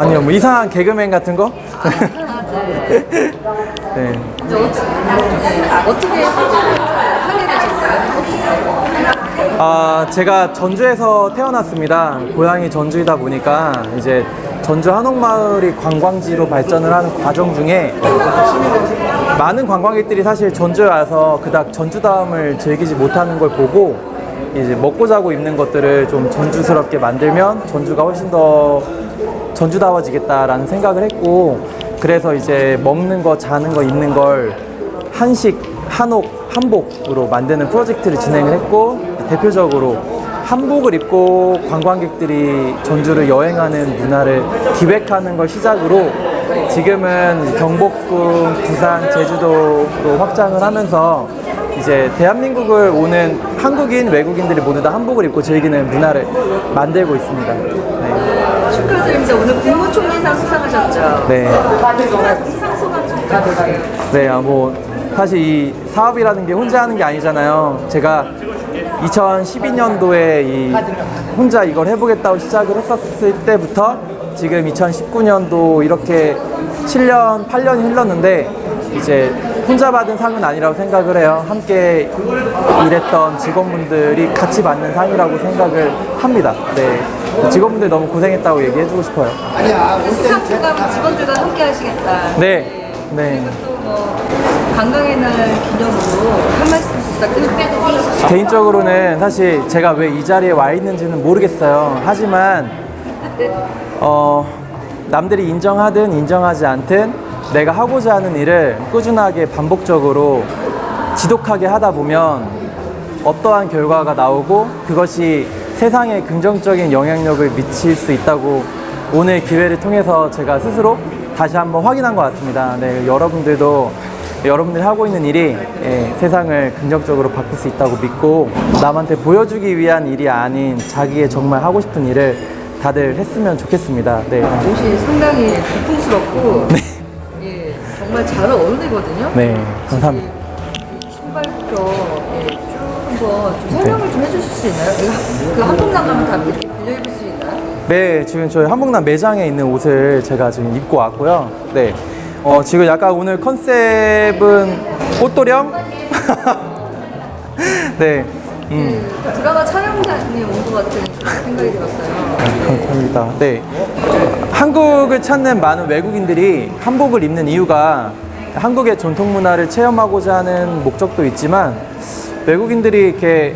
아니요, 뭐 이상한 개그맨 같은 거? 네. 이제 어떻게, 어떻게 하게 되셨어요? 아, 제가 전주에서 태어났습니다. 고향이 전주이다 보니까 이제 전주 한옥마을이 관광지로 발전을 하는 과정 중에 많은 관광객들이 사실 전주에 와서 그닥 전주다움을 즐기지 못하는 걸 보고 이제 먹고 자고 입는 것들을 좀 전주스럽게 만들면 전주가 훨씬 더 전주다워지겠다라는 생각을 했고 그래서 이제 먹는 거, 자는 거, 입는 걸 한식, 한옥, 한복으로 만드는 프로젝트를 진행을 했고 대표적으로 한복을 입고 관광객들이 전주를 여행하는 문화를 기획하는 걸 시작으로 지금은 경복궁, 부산, 제주도로 확장을 하면서 이제 대한민국을 오는 한국인, 외국인들이 모두 다 한복을 입고 즐기는 문화를 만들고 있습니다. 네. 축하드립니다. 오늘 국무총리상 수상하셨죠? 네. 수상 소감 좀 부탁드릴게요. 네, 아, 뭐 사실 이 사업이라는 게 혼자 하는 게 아니잖아요. 제가 2012년도에 이 혼자 이걸 해보겠다고 시작을 했었을 때부터 지금 2019년도 이렇게 7년, 8년이 흘렀는데 이제 혼자 받은 상은 아니라고 생각을 해요. 함께 일했던 직원분들이 같이 받는 상이라고 생각을 합니다. 네. 직원분들 너무 고생했다고 얘기해주고 싶어요. 수상 소감은 직원들과 함께 하시겠다. 네. 네. 또뭐 관광의 날 기념으로 한 말씀 부탁드립니다. 개인적으로는 사실 제가 왜 이 자리에 와 있는지는 모르겠어요. 하지만 어, 남들이 인정하든 인정하지 않든 내가 하고자 하는 일을 꾸준하게 반복적으로 지독하게 하다 보면 어떠한 결과가 나오고 그것이 세상에 긍정적인 영향력을 미칠 수 있다고 오늘 기회를 통해서 제가 스스로 다시 한번 확인한 것 같습니다. 네, 여러분들도 여러분들이 하고 있는 일이 예, 세상을 긍정적으로 바꿀 수 있다고 믿고 남한테 보여주기 위한 일이 아닌 자기의 정말 하고 싶은 일을 다들 했으면 좋겠습니다. 네. 옷이 상당히 고풍스럽고 예, 정말 잘 어울리거든요. 네, 감사합니다. 이 신발부터 예, 쭉 한번 좀 설명을 좀 해주실 수 있나요? 이거 그 한국남 가면 다 이렇게 빌려 입을 수 있나요? 네, 지금 저희 한복남 매장에 있는 옷을 제가 지금 입고 왔고요. 네. 어, 지금 약간 오늘 컨셉은 꽃도령? 네. 음, 그 드라마 촬영장에 온 것 같은 생각이 들었어요. 감사합니다. 네. 한국을 찾는 많은 외국인들이 한복을 입는 이유가 한국의 전통 문화를 체험하고자 하는 목적도 있지만 외국인들이 이렇게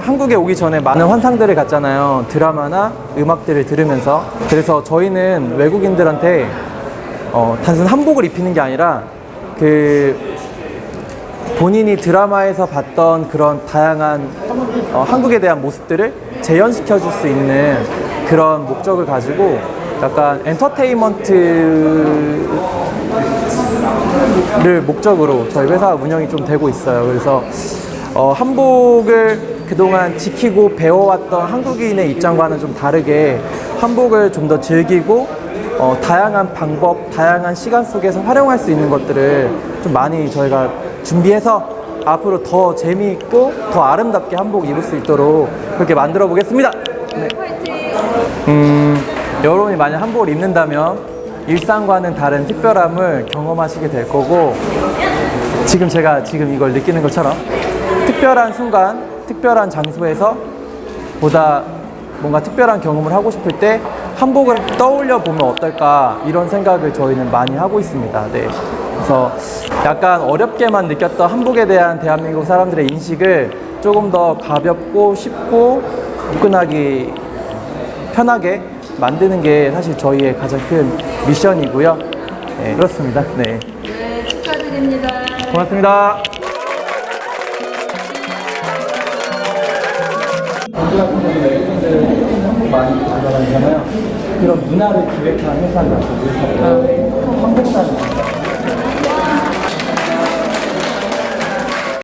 한국에 오기 전에 많은 환상들을 갖잖아요. 드라마나 음악들을 들으면서. 그래서 저희는 외국인들한테 어, 단순 한복을 입히는 게 아니라 그 본인이 드라마에서 봤던 그런 다양한 어, 한국에 대한 모습들을 재현시켜 줄 수 있는 그런 목적을 가지고 약간 엔터테인먼트를 목적으로 저희 회사 운영이 좀 되고 있어요. 그래서 어, 한복을 그동안 지키고 배워왔던 한국인의 입장과는 좀 다르게 한복을 좀 더 즐기고 어, 다양한 방법, 다양한 시간 속에서 활용할 수 있는 것들을 좀 많이 저희가 준비해서 앞으로 더 재미있고 더 아름답게 한복 입을 수 있도록 그렇게 만들어 보겠습니다. 네. 음, 여러분이 만약 한복을 입는다면 일상과는 다른 특별함을 경험하시게 될 거고 지금 제가 지금 이걸 느끼는 것처럼 특별한 순간, 특별한 장소에서 보다 뭔가 특별한 경험을 하고 싶을 때 한복을 떠올려 보면 어떨까 이런 생각을 저희는 많이 하고 있습니다. 네. 그래서 약간 어렵게만 느꼈던 한복에 대한 대한민국 사람들의 인식을 조금 더 가볍고 쉽고 접근하기 편하게 만드는 게 사실 저희의 가장 큰 미션이고요. 네, 그렇습니다. 네. 네, 축하드립니다. 고맙습니다. 전주 같은 경우는 외국인들 한국 많이 가져다니잖아요. 그런 문화를 기획한 회사가 저희 회사고요. 한복사는